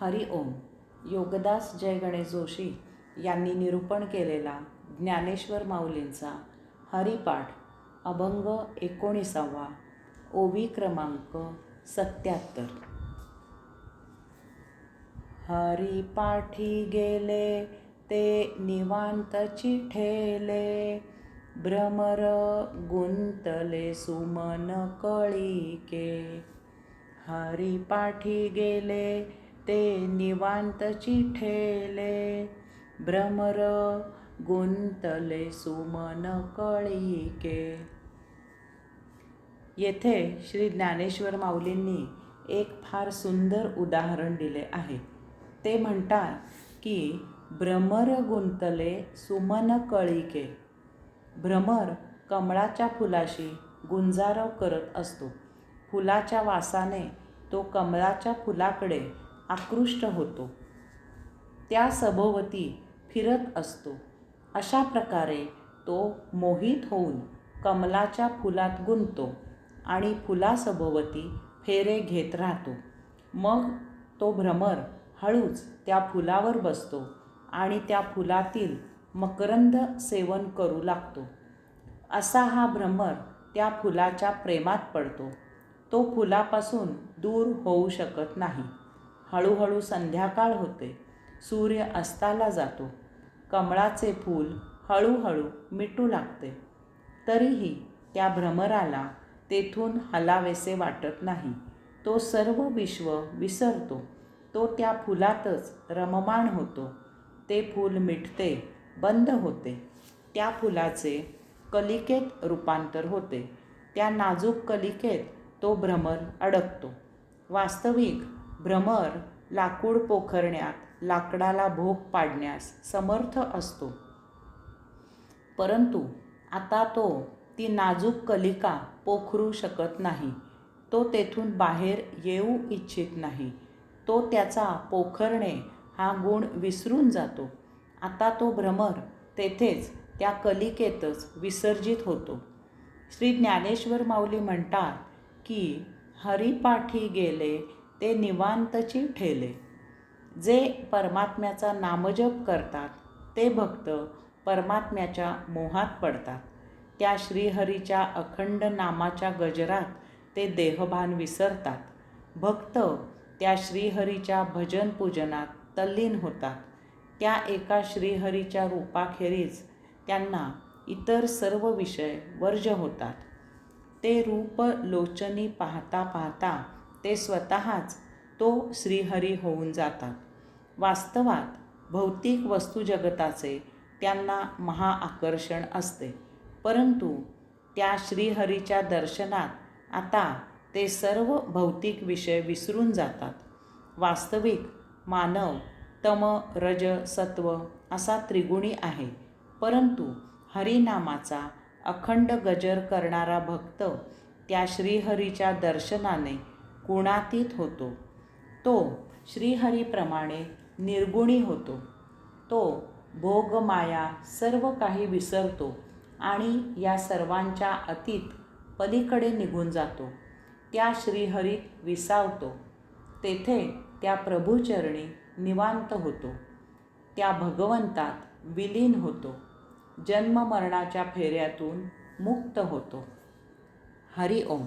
हरि ओम. योगदास जय गणेश जोशी यांनी निरूपण केलेला ज्ञानेश्वर माऊलींचा हरिपाठ अभंग एकोणीसावा ओवी क्रमांक सत्याहत्तर. हरिपाठी गेले ते निवांत चिठेले. भ्रमर गुंतले सुमन कळीके. हरिपाठी गेले ते निवांतची ठेले. भ्रमर गुंतले सुमन कळीके. येथे श्री ज्ञानेश्वर माऊलींनी एक फार सुंदर उदाहरण दिले आहे. ते म्हणतात की भ्रमर गुंतले सुमन कळीके. भ्रमर कमळाच्या फुलाशी गुंजारव करत असतो. फुलाच्या वासाने तो कमळाच्या फुलाकडे आकृष्ट होतो. त्या सभोवती फिरत असतो. अशा प्रकारे तो मोहित होऊन कमलाच्या फुलात गुंततो आणि फुलासभोवती फेरे घेत राहतो. मग तो भ्रमर हळूच त्या फुलावर बसतो आणि त्या फुलातील मकरंद सेवन करू लागतो. असा हा भ्रमर त्या फुलाच्या प्रेमात पडतो. तो फुलापासून दूर होऊ शकत नाही. हळूहळू संध्याकाळ होते. सूर्य अस्ताला जातो. कमळाचे फूल हळूहळू मिटू लागते. तरीही त्या भ्रमराला तेथून हलावेसे वाटत नाही. तो सर्व विश्व विसरतो. तो त्या फुलातच रममाण होतो. ते फूल मिटते बंद होते. त्या फुलाचे कलिकेत रूपांतर होते. त्या नाजूक कलिकेत तो भ्रमर अडकतो. वास्तविक भ्रमर लाकूड पोखरण्यात लाकडाला भोग पाडण्यास समर्थ असतो. परंतु आता तो ती नाजूक कलिका पोखरू शकत नाही. तो तेथून बाहेर येऊ इच्छित नाही. तो त्याचा पोखरणे हा गुण विसरून जातो. आता तो भ्रमर तेथेच त्या कलिकेतच विसर्जित होतो. श्री ज्ञानेश्वर माऊली म्हणतात की हरिपाठी गेले ते निवांतची ठेले. जे परमात्म्याचा नामजप करतात ते भक्त परमात्म्याच्या मोहात पडतात. त्या श्रीहरीच्या अखंड नामाच्या गजरात ते देहभान विसरतात. भक्त त्या श्रीहरीच्या भजन पूजनात तल्लीन होतात. त्या एका श्रीहरीच्या रूपाखेरीज त्यांना इतर सर्व विषय वर्ज होतात. ते रूप लोचनी पाहता पाहता ते स्वतःच तो श्रीहरी होऊन जातात. वास्तवात भौतिक वस्तुजगताचे त्यांना महाआकर्षण असते. परंतु त्या श्रीहरीच्या दर्शनात आता ते सर्व भौतिक विषय विसरून जातात. वास्तविक मानव तम रज सत्व असा त्रिगुणी आहे. परंतु हरिनामाचा अखंड गजर करणारा भक्त त्या श्रीहरीच्या दर्शनाने गुणातीत होतो. तो श्रीहरीप्रमाणे निर्गुणी होतो. तो भोगमाया सर्व काही विसरतो आणि या सर्वांच्या अतीत पलीकडे निघून जातो. त्या श्रीहरीत विसावतो. तेथे त्या प्रभूचरणी निवांत होतो. त्या भगवंतात विलीन होतो. जन्ममरणाच्या फेऱ्यातून मुक्त होतो. हरि ओम.